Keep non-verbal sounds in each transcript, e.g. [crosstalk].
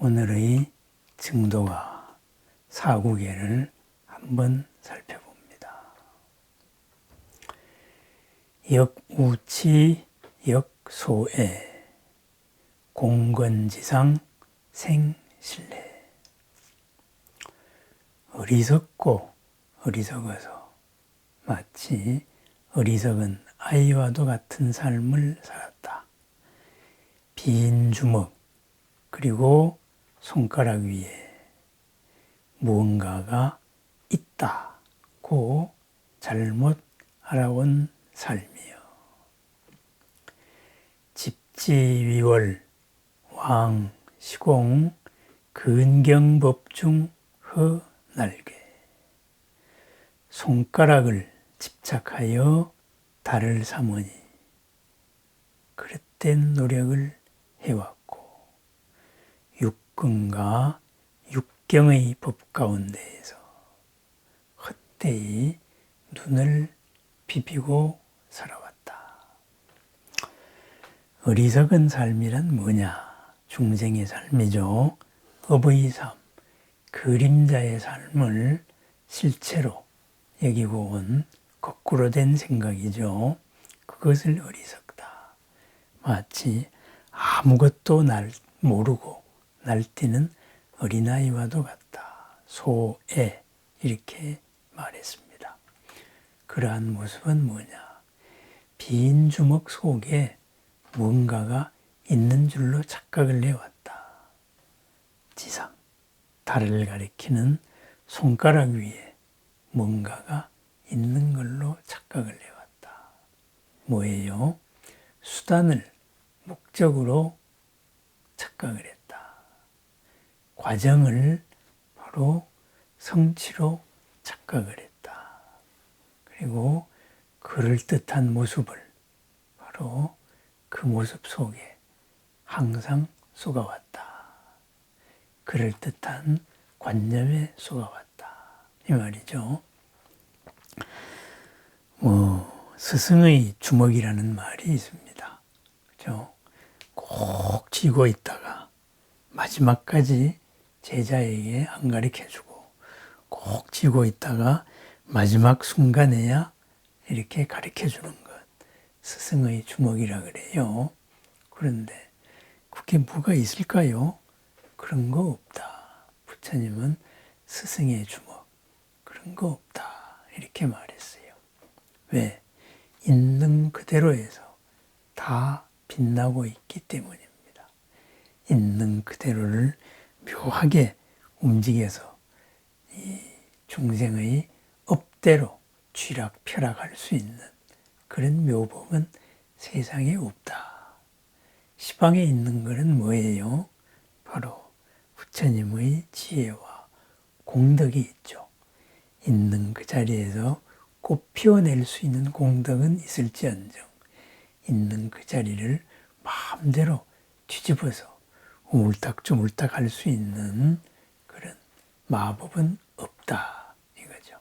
오늘의 증도와 사구계를 한번 살펴봅니다. 역우치 역소애 공건지상 생실례 어리석고 어리석어서 마치 어리석은 아이와도 같은 삶을 살았다. 빈 주먹 그리고 손가락 위에 무언가가 있다고 잘못 알아온 삶이요. 집지위월 왕 시공 근경법중 허날개 손가락을 집착하여 달을 삼으니 그릇된 노력을 해왔고 육근과 육경의 법 가운데에서 헛되이 눈을 비비고 살아왔다. 어리석은 삶이란 뭐냐? 중생의 삶이죠. 업의 삶, 그림자의 삶을 실체로 여기고 온 거꾸로 된 생각이죠. 그것을 어리석다. 마치 아무것도 날 모르고 날뛰는 어린아이와도 같다. 소애 이렇게 말했습니다. 그러한 모습은 뭐냐? 빈 주먹 속에 무언가가 있는 줄로 착각을 해왔다. 지상, 달을 가리키는 손가락 위에 뭔가가 있는 걸로 착각을 해왔다. 뭐예요? 수단을 목적으로 착각을 했다. 과정을 바로 성취로 착각을 했다. 그리고 그럴듯한 모습을 바로 그 모습 속에 항상 속아왔다. 그럴듯한 관념에 속아왔다. 이 말이죠. 뭐, 스승의 주먹이라는 말이 있습니다. 그죠? 꼭 쥐고 있다가 마지막까지 제자에게 안 가르쳐 주고 꼭 쥐고 있다가 마지막 순간에야 이렇게 가르쳐 주는 것. 스승의 주먹이라 그래요. 그런데 그게 뭐가 있을까요? 그런 거 없다. 부처님은 스승의 주먹. 그런 거 없다. 이렇게 말했어요. 왜? 있는 그대로에서 다 빛나고 있기 때문입니다. 있는 그대로를 묘하게 움직여서 이 중생의 업대로 쥐락 펴락할 수 있는 그런 묘법은 세상에 없다. 시방에 있는 것은 뭐예요? 바로 부처님의 지혜와 공덕이 있죠. 있는 그 자리에서 꽃 피워낼 수 있는 공덕은 있을지언정 있는 그 자리를 마음대로 뒤집어서 우물딱주물딱 할 수 있는 그런 마법은 없다 이거죠.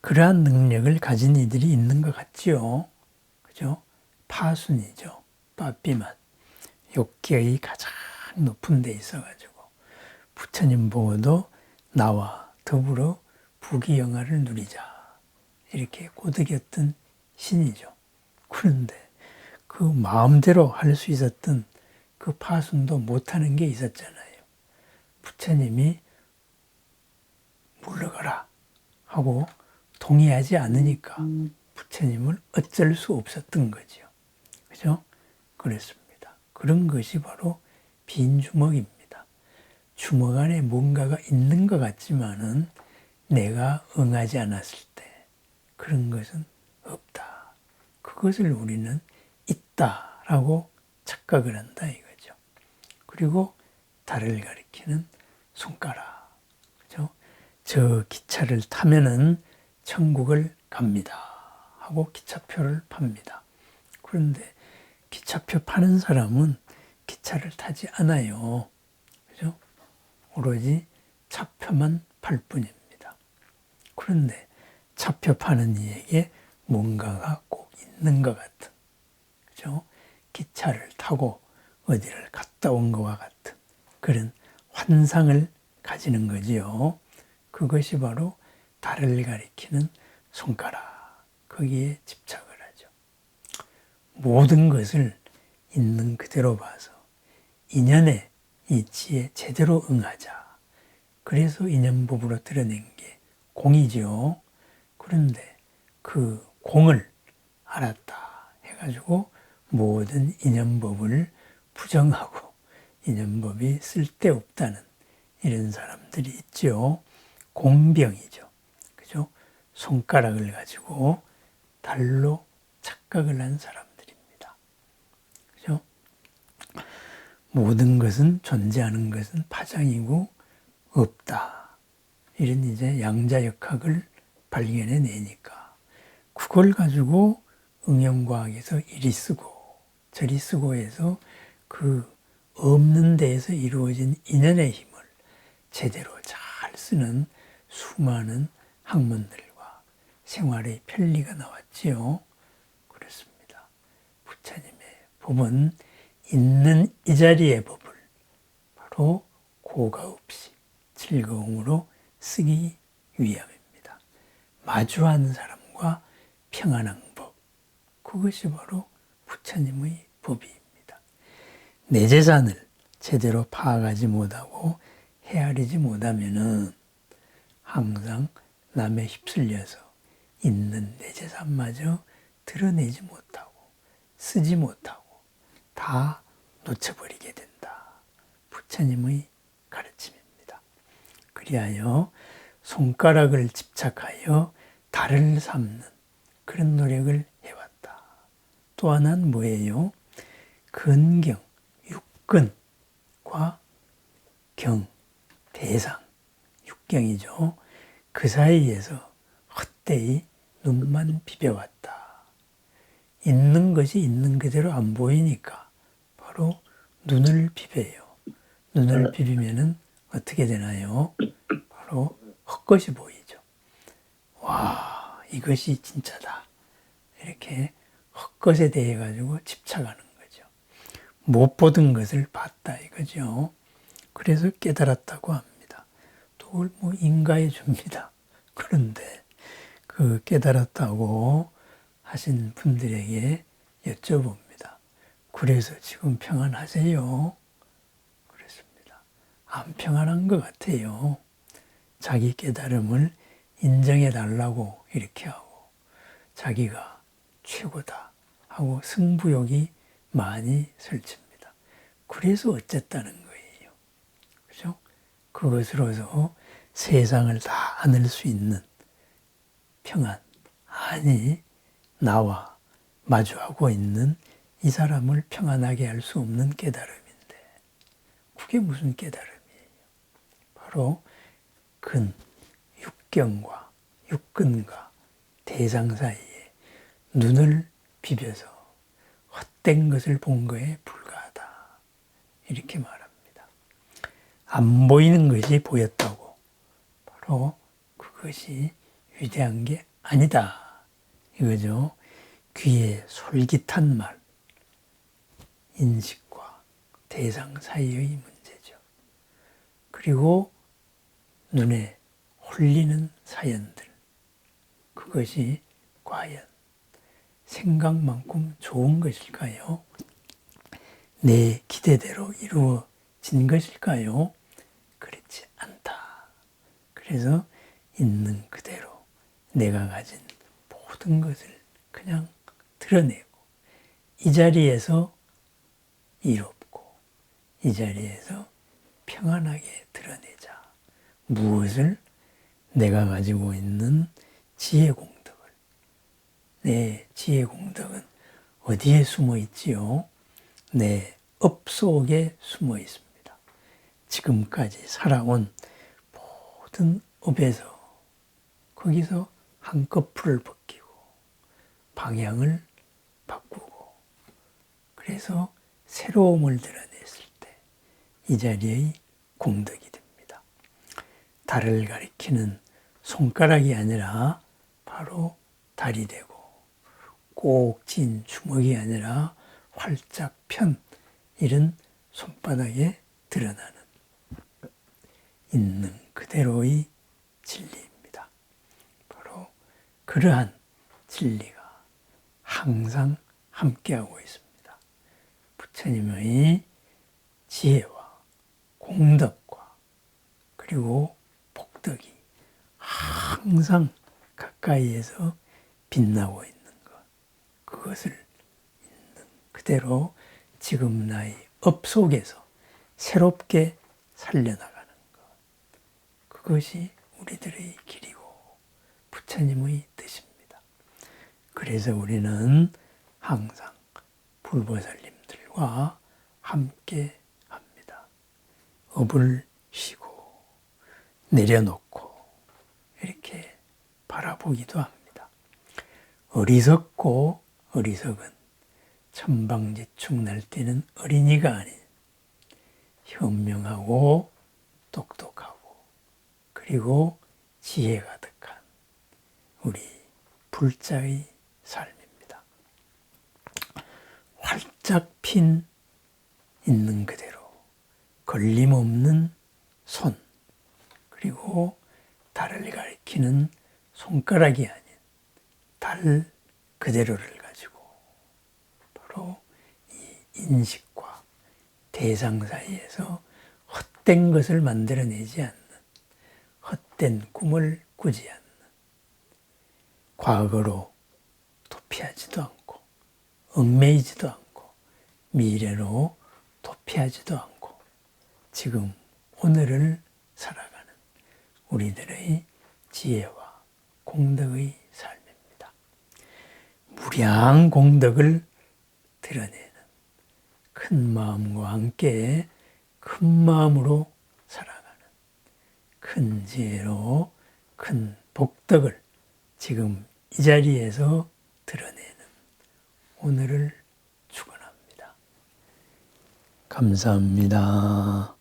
그러한 능력을 가진 이들이 있는 것 같지요. 그죠? 파순이죠. 빠삐만. 욕기의 가장 높은 데 있어가지고 부처님 보고도 나와 더불어 부귀영화를 누리자 이렇게 꼬드겼던 신이죠. 그런데 그 마음대로 할 수 있었던 그 파순도 못하는 게 있었잖아요. 부처님이 물러가라 하고 동의하지 않으니까 부처님을 어쩔 수 없었던 거죠. 그죠? 그랬습니다. 그런 것이 바로 빈 주먹입니다. 주먹 안에 뭔가가 있는 것 같지만은 내가 응하지 않았을 때 그런 것은 없다. 그것을 우리는 있다라고 착각을 한다 이거죠. 그리고 달을 가리키는 손가락. 그죠? 저 기차를 타면은 천국을 갑니다. 하고 기차표를 팝니다. 그런데 기차표 파는 사람은 기차를 타지 않아요. 그죠? 오로지 차표만 팔 뿐입니다. 그런데 차표 파는 이에게 뭔가가 꼭 있는 것 같은, 그죠? 기차를 타고 어디를 갔다 온 것과 같은 그런 환상을 가지는 거지요. 그것이 바로 달을 가리키는 손가락. 거기에 집착을 하죠. 모든 것을 있는 그대로 봐서 인연의 이치에 제대로 응하자. 그래서 인연법으로 드러낸 게 공이지요. 그런데 그 공을 알았다 해가지고 모든 인연법을 부정하고 인연법이 쓸데없다는 이런 사람들이 있죠. 공병이죠. 그죠? 손가락을 가지고 달로 착각을 한 사람들입니다. 그죠? 모든 것은 존재하는 것은 파장이고 없다. 이런 이제 양자역학을 발견해 내니까 그걸 가지고 응용과학에서 이리 쓰고 저리 쓰고 해서 그 없는 데에서 이루어진 인연의 힘을 제대로 잘 쓰는 수많은 학문들과 생활의 편리가 나왔지요. 그렇습니다. 부처님의 법은 있는 이 자리의 법을 바로 고가 없이 즐거움으로 쓰기 위함입니다. 마주한 사람과 평안한 법. 그것이 바로 부처님의 법입니다. 내 재산을 제대로 파악하지 못하고 헤아리지 못하면은 항상 남에 휩쓸려서 있는 내 재산마저 드러내지 못하고 쓰지 못하고 다 놓쳐버리게 된다. 부처님의 가르침입니다. 그리하여 손가락을 집착하여 달을 삼는 그런 노력을 해왔다. 또 하나는 뭐예요? 근경, 육 근과 경, 대상, 육경이죠. 그 사이에서 헛되이 눈만 비벼왔다. 있는 것이 있는 그대로 안 보이니까 바로 눈을 비벼요. 눈을 비비면은 어떻게 되나요? 바로 헛것이 보이죠. 와, 이것이 진짜다. 이렇게 헛것에 대해 가지고 집착하는. 못 보던 것을 봤다 이거죠. 그래서 깨달았다고 합니다. 또 그걸 뭐 인가해 줍니다. [laughs] 그런데 그 깨달았다고 하신 분들에게 여쭤봅니다. 그래서 지금 평안하세요? 그랬습니다. 안 평안한 것 같아요. 자기 깨달음을 인정해 달라고 이렇게 하고 자기가 최고다 하고 승부욕이 많이 설칩니다. 그래서 어쨌다는 거예요. 그죠? 그것으로서 세상을 다 안을 수 있는 평안. 아니, 나와 마주하고 있는 이 사람을 평안하게 할 수 없는 깨달음인데, 그게 무슨 깨달음이에요? 바로 근, 육경과 육근과 대상 사이에 눈을 비벼서 헛된 것을 본 거에 불과하다. 이렇게 말합니다. 안 보이는 것이 보였다고. 바로 그것이 위대한 게 아니다. 이거죠. 귀에 솔깃한 말. 인식과 대상 사이의 문제죠. 그리고 눈에 홀리는 사연들. 그것이 과연 생각만큼 좋은 것일까요? 내 기대대로 이루어진 것일까요? 그렇지 않다. 그래서 있는 그대로 내가 가진 모든 것을 그냥 드러내고 이 자리에서 이롭고 이 자리에서 평안하게 드러내자. 무엇을 내가 가지고 있는 지혜 공덕을 내 지혜 공덕은 어디에 숨어 있지요? 내 업 속에 숨어 있습니다. 지금까지 살아온 모든 업에서 거기서 한꺼풀을 벗기고 방향을 바꾸고 그래서 새로움을 드러냈을 때 이 자리의 공덕이 됩니다. 달을 가리키는 손가락이 아니라 바로 달이 되고 꼭진 주먹이 아니라 활짝 편 이런 손바닥에 드러나는 있는 그대로의 진리입니다. 바로 그러한 진리가 항상 함께하고 있습니다. 부처님의 지혜와 공덕과 그리고 복덕이 항상 가까이에서 빛나고 있는 것. 그것을 그대로 지금 나의 업 속에서 새롭게 살려나가는 것. 그것이 우리들의 길이고 부처님의 뜻입니다. 그래서 우리는 항상 불보살님들과 함께 합니다. 업을 쉬고 내려놓고 이렇게 바라보기도 합니다. 어리석고 어리석은 천방지축 날뛰는 어린이가 아닌 현명하고 똑똑하고 그리고 지혜 가득한 우리 불자의 삶입니다. 활짝 핀 있는 그대로 걸림없는 손 그리고 달을 가리키는 손가락이 아닌 달 그대로를 가지고 바로 이 인식과 대상 사이에서 헛된 것을 만들어내지 않는 헛된 꿈을 꾸지 않는 과거로 도피하지도 않고 얽매이지도 않고 미래로 도피하지도 않고 지금 오늘을 살아가는 우리들의 지혜와 공덕의 삶입니다. 무량 공덕을 드러내는 큰 마음과 함께 큰 마음으로 살아가는 큰 지혜로 큰 복덕을 지금 이 자리에서 드러내는 오늘을 축원합니다. 감사합니다.